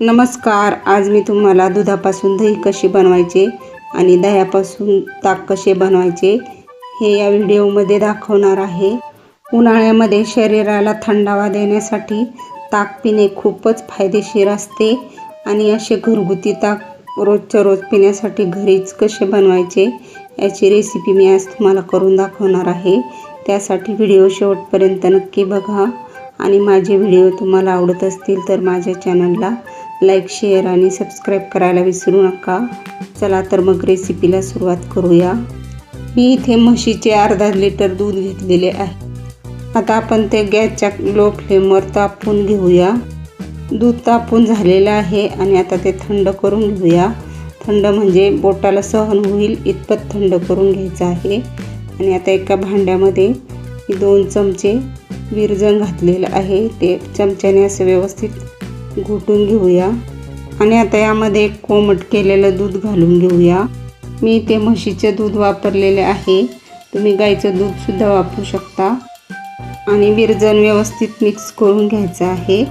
नमस्कार आज मी तुम्हाला दुधापासून दही कशी बनवायचे आणि दह्यापासून ताक कसे बनवायचे हे या व्हिडिओमध्ये दाखवणार आहे. उन्हाळ्यामध्ये शरीराला थंडावा देण्यासाठी ताक पिणे खूपच फायदेशीर असते आणि असे घरगुती ताक रोजच्या रोज पिण्यासाठी घरीच कसे बनवायचे याची रेसिपी मी आज तुम्हाला करून दाखवणार आहे. त्यासाठी व्हिडिओ शेवटपर्यंत नक्की बघा आणि माझे व्हिडिओ तुम्हाला आवडत असतील तर माझ्या चॅनलला लाईक शेअर आणि सबस्क्राईब करायला विसरू नका. चला तर मग रेसिपीला सुरुवात करूया. मी इथे म्हशीचे अर्धा लिटर दूध घेतलेले आहे. आता आपण ते गॅसच्या लो फ्लेमवर तापून घेऊया. दूध तापून झालेलं आहे आणि आता ते थंड करून घेऊया. थंड म्हणजे बोटाला सहन होईल इतपत थंड करून घ्यायचं आहे. आणि आता एका भांड्यामध्ये दोन चमचे विरजण घातलेलं आहे. ते चमच्याने असं व्यवस्थित घोटून घेऊया. आणि आता यामध्ये एक कोमट केलेलं दूध घालून घेऊया. मी इथे म्हशीचे दूध वापरलेले आहे. तुम्ही गाईचं दूधसुद्धा वापरू शकता. आणि विरजण व्यवस्थित मिक्स करून घ्यायचं आहे.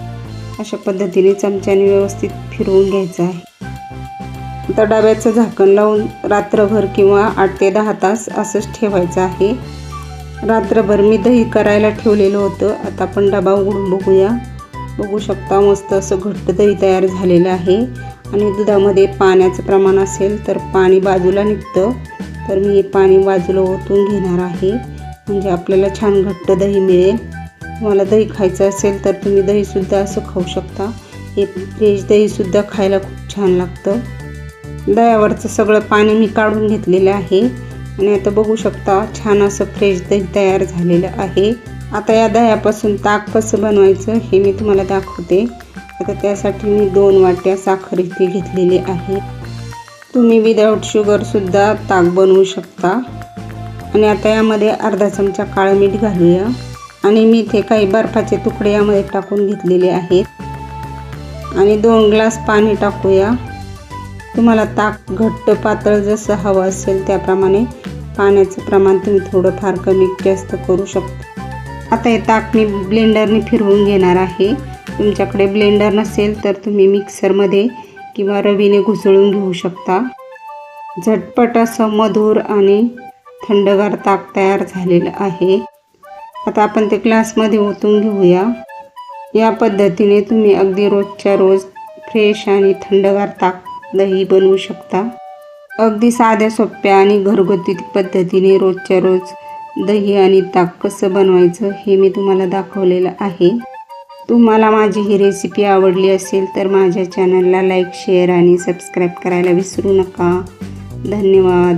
अशा पद्धतीने चमच्याने व्यवस्थित फिरवून घ्यायचं आहे. आता डब्याचं झाकण लावून रात्रभर किंवा आठ ते दहा तास असंच ठेवायचं आहे. रात्रभर मी दही करायला ठेवलेलं होतं. आता आपण डबा उघडून बघूया. बघू शकता मस्त असं घट्ट दही तयार झालेलं आहे. आणि दुधामध्ये पाण्याचं प्रमाण असेल तर पाणी बाजूला निघतं. तर मी हे पाणी बाजूला ओतून घेणार आहे. म्हणजे आपल्याला छान घट्ट दही मिळेल. तुम्हाला दही खायचं असेल तर तुम्ही दहीसुद्धा असं खाऊ शकता. हे फ्रेश दहीसुद्धा खायला खूप छान लागतं. दह्यावरचं सगळं पाणी मी काढून घेतलेलं आहे. आणि आता बघू शकता छान असं फ्रेश दही तयार झालेलं आहे. आता या दह्यापासून ताक कसं बनवायचं हे मी तुम्हाला दाखवते. आता त्यासाठी मी दोन वाट्या साखर इथे घेतलेली आहे. तुम्ही विदाऊट शुगरसुद्धा ताक बनवू शकता. आणि आता यामध्ये अर्धा चमचा काळं मीठ घालूया. आणि मी इथे काही बर्फाचे तुकडे यामध्ये टाकून घेतलेले आहेत. आणि दोन ग्लास पाणी टाकूया. तुम्हाला ताक घट्ट पातळ जसं हवं असेल त्याप्रमाणे पाण्याचं प्रमाण तुम्ही थोडंफार कमी जास्त करू शकता. आता हे ताक मी ब्लेंडरने फिरवून घेणार आहे. तुमच्याकडे ब्लेंडर नसेल तर तुम्ही मिक्सरमध्ये किंवा रवीने घुसळून घेऊ शकता. झटपट असं मधुर आणि थंडगार ताक तयार झालेलं आहे. आता आपण ते ग्लासमध्ये ओतून घेऊया. या पद्धतीने तुम्ही अगदी रोजच्या रोज फ्रेश आणि थंडगार ताक दही बनवू शकता. अगदी साध्या सोप्या आणि घरगुती पद्धतीने रोजच्या रोज दही आणि ताक कसं बनवायचं हे मी तुम्हाला दाखवलेलं आहे. तुम्हाला माझी ही रेसिपी आवडली असेल तर माझ्या चॅनलला लाईक शेअर आणि सबस्क्राईब करायला विसरू नका. धन्यवाद.